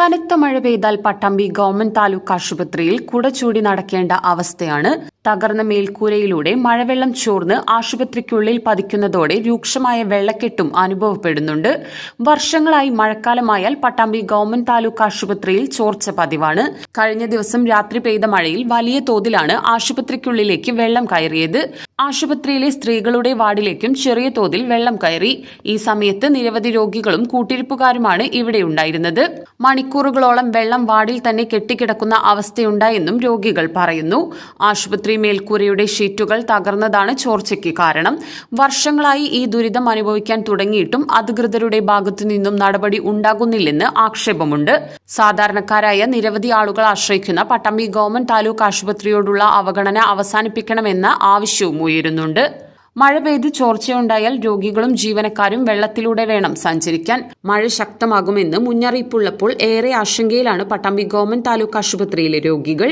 കനത്ത മഴ പെയ്താൽ പട്ടാമ്പി ഗവൺമെന്റ് താലൂക്ക് ആശുപത്രിയിൽ കുടചൂടി നടക്കേണ്ട അവസ്ഥയാണ്. തകർന്ന മേൽക്കൂരയിലൂടെ മഴവെള്ളം ചോർന്ന് ആശുപത്രിക്കുള്ളിൽ പതിക്കുന്നതോടെ രൂക്ഷമായ വെള്ളക്കെട്ടും അനുഭവപ്പെടുന്നുണ്ട്. വർഷങ്ങളായി മഴക്കാലമായാൽ പട്ടാമ്പി ഗവൺമെന്റ് താലൂക്ക് ആശുപത്രിയിൽ ചോർച്ച പതിവാണ്. കഴിഞ്ഞ ദിവസം രാത്രി പെയ്ത മഴയിൽ വലിയ തോതിലാണ് ആശുപത്രിക്കുള്ളിലേക്ക് വെള്ളം കയറിയത്. ആശുപത്രിയിലെ സ്ത്രീകളുടെ വാർഡിലേക്കും ചെറിയ തോതിൽ വെള്ളം കയറി. ഈ സമയത്ത് നിരവധി രോഗികളും കൂട്ടിരിപ്പുകാരുമാണ് ഇവിടെ ഉണ്ടായിരുന്നത്. മണിക്കൂറുകളോളം വെള്ളം വാർഡിൽ തന്നെ കെട്ടിക്കിടക്കുന്ന അവസ്ഥയുണ്ടായെന്നും രോഗികൾ പറയുന്നു. ആശുപത്രി മേൽക്കൂരയുടെ ഷീറ്റുകൾ തകർന്നതാണ് ചോർച്ചയ്ക്ക് കാരണം. വർഷങ്ങളായി ഈ ദുരിതം അനുഭവിക്കാൻ തുടങ്ങിയിട്ടും അധികൃതരുടെ ഭാഗത്തു നിന്നും നടപടി ഉണ്ടാകുന്നില്ലെന്ന് ആക്ഷേപമുണ്ട്. സാധാരണക്കാരായ നിരവധി ആളുകൾ ആശ്രയിക്കുന്ന പട്ടമ്പി ഗവൺമെന്റ് താലൂക്ക് ആശുപത്രിയോടുള്ള അവഗണന അവസാനിപ്പിക്കണമെന്ന ആവശ്യവും ഉയരുന്നുണ്ട്. മഴ പെയ്ത് ചോർച്ചയുണ്ടായാൽ രോഗികളും ജീവനക്കാരും വെള്ളത്തിലൂടെ വേണം സഞ്ചരിക്കാൻ. മഴ ശക്തമാകുമെന്ന് മുന്നറിയിപ്പുള്ളപ്പോൾ ഏറെ ആശങ്കയിലാണ് പട്ടാമ്പി ഗവൺമെന്റ് താലൂക്ക് ആശുപത്രിയിലെ രോഗികൾ.